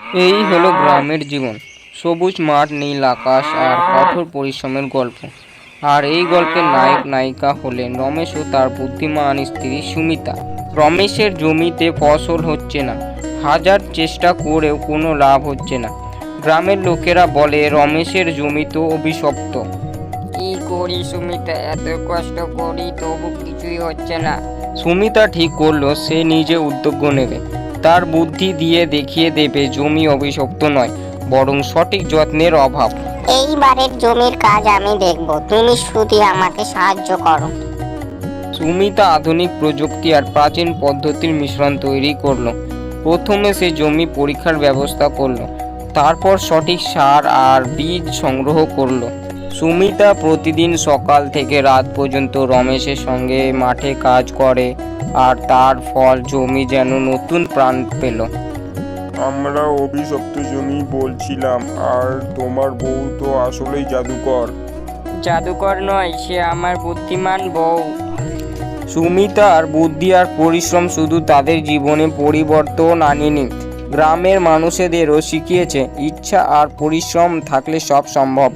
এই হলো গ্রামের জীবন। সবুজ মাঠ নীল আকাশ আর কঠোর পরিশ্রমের গল্প। আর এই গল্পের নায়ক নায়িকা হলেন রমেশ ও তার বুদ্ধিমান স্ত্রী সুমিতা। রমেশের জমিতে ফসল হচ্ছে না। হাজার চেষ্টা করেও কোনো লাভ হচ্ছে না। গ্রামের লোকেরা বলে রমেশের জমি তো অভিশপ্ত। কি করি সুমিতা? এত কষ্ট করি তবু কিছুই হচ্ছে না। সুমিতা ঠিক করল সে নিজে উদ্যোগ নেবে। তার বুদ্ধি দিয়ে দেখিয়ে দেবে জমি অভিশপ্ত নয় বরং সঠিক যত্নের অভাব। এইবারের জমির কাজ আমি দেখব তুমি শুধু আমাকে সাহায্য করো। সুমিতা আধুনিক প্রযুক্তি আর প্রাচীন পদ্ধতির মিশ্রণ তৈরি করল। প্রথমে সে জমি পরীক্ষার ব্যবস্থা করল তারপর সঠিক সার আর বীজ সংগ্রহ করল। সুমিতা প্রতিদিন সকাল থেকে রাত পর্যন্ত রমেশের সঙ্গে মাঠে কাজ করে। আর তার ফল জমি যেন নতুন প্রাণ পেল। আমরা অভিশপ্ত জমি বলছিলাম আর তোমার বউ তো আসলেই জাদুকর। জাদুকর নয় সে আমার বুদ্ধিমান বউ। সুমিতার বুদ্ধি আর পরিশ্রম শুধু তাদের জীবনে পরিবর্তন আনেনি। গ্রামের মানুষদেরও শিখিয়েছে ইচ্ছা আর পরিশ্রম থাকলে সব সম্ভব।